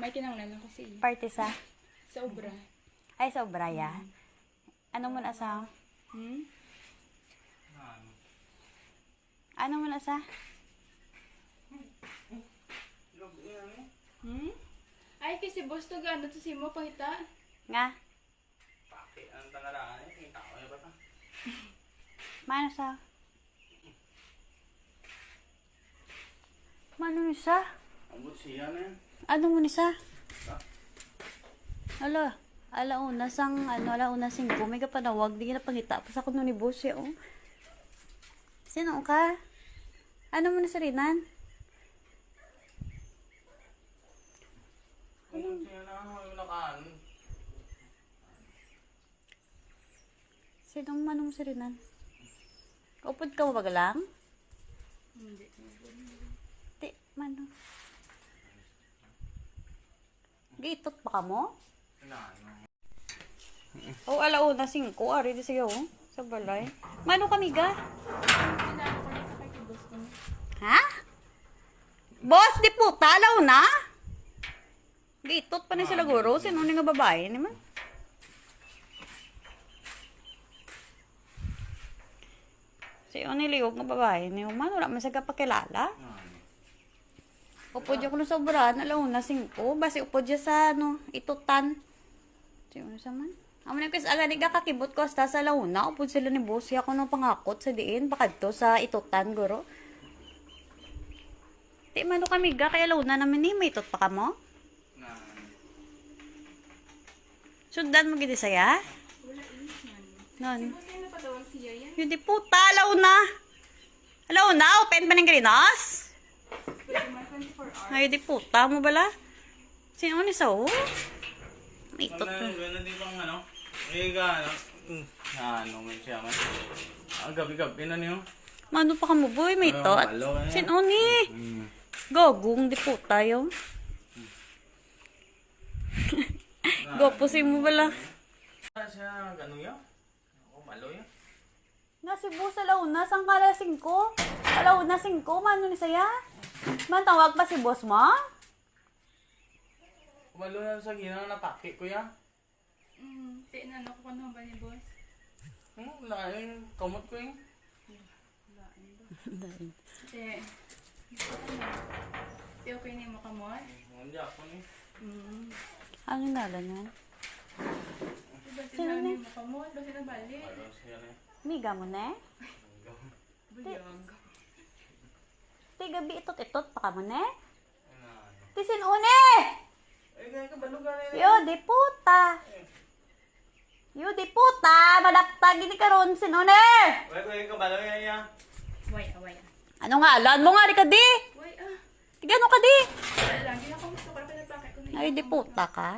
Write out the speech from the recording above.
May kinanglan ako kasi. Party sa? Sa obra. Ay, sa Obraya. Ano mo na sa? Hmm? Ano mo na sa? Hmm? Ay, kasi boss to gano to si mo pahita. Nga? Pake ang tangaraan eh. Yung tao ba ta? Mano sa? Mano sa? Ang siya na yan. Ano mo ni sa? Ala, alauna sang, ano, alauna singko. May kapanawag, di na pangita. Pas ako nun ni boss eh, oh. Sino ka? Ano mo na sa rinan? Kung siya na yung nakaan. Sino man mo sa rinan? Upod ka mo ba lang? Hindi. Di, mano. Gitot pa ka mo? Inaano. Oh, alauna singko. Ari di siya, oh. Sa balay. Mano kami ga? Na. Ha? Boss, di po, talaw na? Gitot pa ni sila guro. Sino ni nga babae naman? Si ni liog nga babae ni man wala man sa kapakilala. Inaano. Upod ko na sobra, alaw na singko. Basi upod siya sa ano, itutan. Si ano sa man? Amo na kasi aga ni kakakibot ko sa launa. Upod sila ni boss. Siya ko nung pangakot sa diin. Bakad to sa itutan, guro. Di mano kami ga, kaya launa naman ni. May itot pa ka mo? Inaano. Sundan mo gini saya? Wala inis man. Non. Boss kayo napadawag siya yan. Yun di puta, launa. Launa, open pa ng grinos? Pwede man 24 hours. Ay, di puta mo bala? Sino ni sa oh? May itot Wala pa. wala di bang ano? May ka ano? Hmm. Ano man siya man. Ang gabi-gabi na niyo. Mano pa ka mo boy, may itot. ka. Sino ni? Hmm. Gogong di puta yung. Gopusin mo bala. Ah, siya gano'n yan? Ako malo yan. Na Cebu sa launa, sang kala singko? Alauna singko, mano ni saya? Mantawag pa si boss mo? Malo yan sa ginang napaki ko yan. Hmm. Di na ano ko kung ba ni boss. Hmm, wala yung kamot ko yung. Di. Di okay ni mo kamot. Hindi ako ni. Hmm. Ano nala niyan? Diba Sino sila ni? ni mo kamot? Basi na balik. Malo siya na. Miga mo na eh. Ti gabi itot-itot pa ka mo na. Ano? Ti sinune! Ka balo ka. Yo, di puta. Yo, di puta. Madapta gini karon sinune. Wala ko yung kabalo yan yan. Way, way. Ano nga, alam mo nga di ka di. Way, ah. Tigano ka di. Wala lang. Ginakamusta ko na pinapakay ko na Ay, di puta ka.